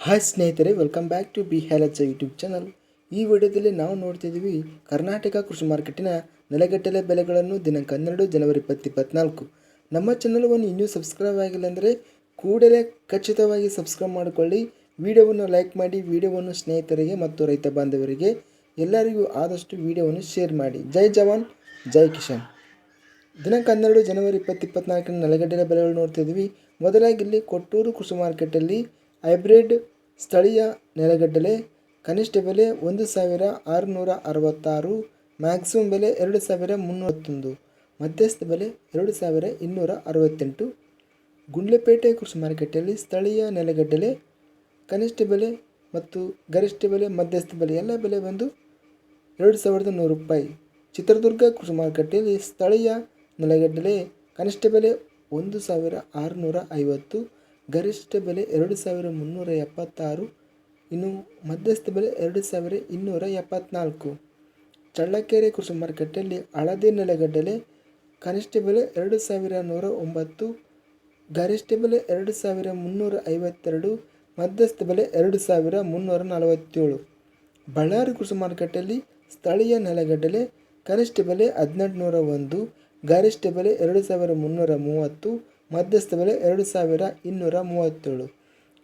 Hi ಸ್ನೇಹಿತರೆ welcome back to B health YouTube channel ಈ ವಿಡಿಯೋದಲ್ಲಿ ನಾವು ನೋಡ್ತಿದ್ದೀವಿ ಕರ್ನಾಟಕ ಕೃಷಿ ಮಾರ್ಕೆಟಿನ ನೆಲಗಟ್ಟಲೆ ಬೆಲೆಗಳನ್ನು ದಿನಾಂಕ ಹನ್ನೆರಡು ಜನವರಿ ಇಪ್ಪತ್ತು ಇಪ್ಪತ್ನಾಲ್ಕು. ನಮ್ಮ ಚಾನಲ್ವನ್ನು ಇನ್ನೂ ಸಬ್ಸ್ಕ್ರೈಬ್ ಆಗಿಲ್ಲ ಅಂದರೆ ಕೂಡಲೇ ಖಚಿತವಾಗಿ ಸಬ್ಸ್ಕ್ರೈಬ್ ಮಾಡಿಕೊಳ್ಳಿ. ವಿಡಿಯೋವನ್ನು ಲೈಕ್ ಮಾಡಿ, ವಿಡಿಯೋವನ್ನು ಸ್ನೇಹಿತರಿಗೆ ಮತ್ತು ರೈತ ಬಾಂಧವರಿಗೆ ಎಲ್ಲರಿಗೂ ಆದಷ್ಟು ವಿಡಿಯೋವನ್ನು ಶೇರ್ ಮಾಡಿ. ಜೈ ಜವಾನ್, ಜೈ ಕಿಶನ್ ದಿನಾಂಕ ಹನ್ನೆರಡು ಜನವರಿ ಇಪ್ಪತ್ತು ಇಪ್ಪತ್ನಾಲ್ಕಿನ ನೆಲಗಡ್ಡೆಯ ಬೆಲೆಗಳು ನೋಡ್ತಿದ್ವಿ ಮೊದಲಾಗಿ ಇಲ್ಲಿ ಕೊಟ್ಟೂರು ಕೃಷಿ ಮಾರ್ಕೆಟಲ್ಲಿ ಹೈಬ್ರಿಡ್ ಸ್ಥಳೀಯ ನೆಲಗಡ್ಡಲೆ ಕನಿಷ್ಠ ಬೆಲೆ ಒಂದು ಸಾವಿರ ಆರುನೂರ ಅರವತ್ತಾರು, ಮ್ಯಾಕ್ಸಿಮಮ್ ಬೆಲೆ ಎರಡು ಸಾವಿರ ಮುನ್ನೂರತ್ತೊಂದು, ಮಧ್ಯಸ್ಥ ಬೆಲೆ ಎರಡು ಸಾವಿರ ಇನ್ನೂರ ಅರವತ್ತೆಂಟು. ಗುಂಡ್ಲೆಪೇಟೆ ಕೃಷಿ ಮಾರುಕಟ್ಟೆಯಲ್ಲಿ ಸ್ಥಳೀಯ ನೆಲಗಡ್ಡಲೆ ಕನಿಷ್ಠ ಬೆಲೆ ಮತ್ತು ಗರಿಷ್ಠ ಬೆಲೆ, ಮಧ್ಯಸ್ಥ ಬೆಲೆ ಎಲ್ಲ ಬೆಲೆ ಬಂದು ಎರಡು ಸಾವಿರದ ನೂರು ರೂಪಾಯಿ. ಚಿತ್ರದುರ್ಗ ಕೃಷಿ ಮಾರುಕಟ್ಟೆಯಲ್ಲಿ ಸ್ಥಳೀಯ ನೆಲಗಡಲೆ ಕನಿಷ್ಠ ಬೆಲೆ ಒಂದು ಸಾವಿರ ಆರುನೂರ ಐವತ್ತು ಗರಿಷ್ಠ ಬೆಲೆ ಎರಡು ಸಾವಿರ ಮುನ್ನೂರ ಎಪ್ಪತ್ತಾರು, ಇನ್ನು ಮಧ್ಯಸ್ಥ ಬೆಲೆ ಎರಡು ಸಾವಿರ ಇನ್ನೂರ ಎಪ್ಪತ್ನಾಲ್ಕು. ಚಳ್ಳಕೆರೆ ಕೃಷಿ ಮಾರುಕಟ್ಟೆಯಲ್ಲಿ ಹಳದಿ ನೆಲಗಡ್ಡಲೆ ಕನಿಷ್ಠ ಬೆಲೆ ಎರಡು ಸಾವಿರ ನೂರ ಒಂಬತ್ತು, ಗರಿಷ್ಠ ಬೆಲೆ ಎರಡು ಸಾವಿರ ಮುನ್ನೂರ ಐವತ್ತೆರಡು, ಮಧ್ಯಸ್ಥ ಬೆಲೆ ಎರಡು ಸಾವಿರ ಮುನ್ನೂರ ನಲವತ್ತೇಳು. ಬಳ್ಳಾರಿ ಕೃಷಿ ಮಾರುಕಟ್ಟೆಯಲ್ಲಿ ಸ್ಥಳೀಯ ನೆಲಗಡಲೆ ಕನಿಷ್ಠ ಬೆಲೆ ಹದಿನೆಂಟುನೂರ ಒಂದು, ಗರಿಷ್ಠ ಬೆಲೆ ಎರಡು ಸಾವಿರ ಮುನ್ನೂರ ಮೂವತ್ತು ಮಧ್ಯಸ್ಥ ಬೆಲೆ ಎರಡು ಸಾವಿರ ಇನ್ನೂರ ಮೂವತ್ತೇಳು.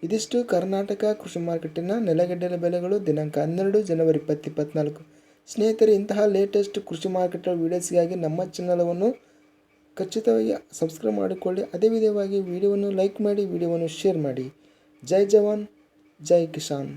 ಇದಿಷ್ಟು ಕರ್ನಾಟಕ ಕೃಷಿ ಮಾರ್ಕೆಟಿನ ನೆಲಗಡ್ಡೆ ಬೆಲೆಗಳು ದಿನಾಂಕ ಹನ್ನೆರಡು ಜನವರಿ ಇಪ್ಪತ್ತು ಇಪ್ಪತ್ನಾಲ್ಕು ಸ್ನೇಹಿತರೆ, ಇಂತಹ ಲೇಟೆಸ್ಟ್ ಕೃಷಿ ಮಾರ್ಕೆಟ್ ವೀಡಿಯೋಸ್ಗಾಗಿ ನಮ್ಮ ಚಾನಲವನ್ನು ಖಚಿತವಾಗಿ ಸಬ್ಸ್ಕ್ರೈಬ್ ಮಾಡಿಕೊಳ್ಳಿ. ಅದೇ ವಿಧವಾಗಿ ವಿಡಿಯೋವನ್ನು ಲೈಕ್ ಮಾಡಿ ವಿಡಿಯೋವನ್ನು ಶೇರ್ ಮಾಡಿ. ಜೈ ಜವಾನ್, ಜೈ ಕಿಸಾನ್.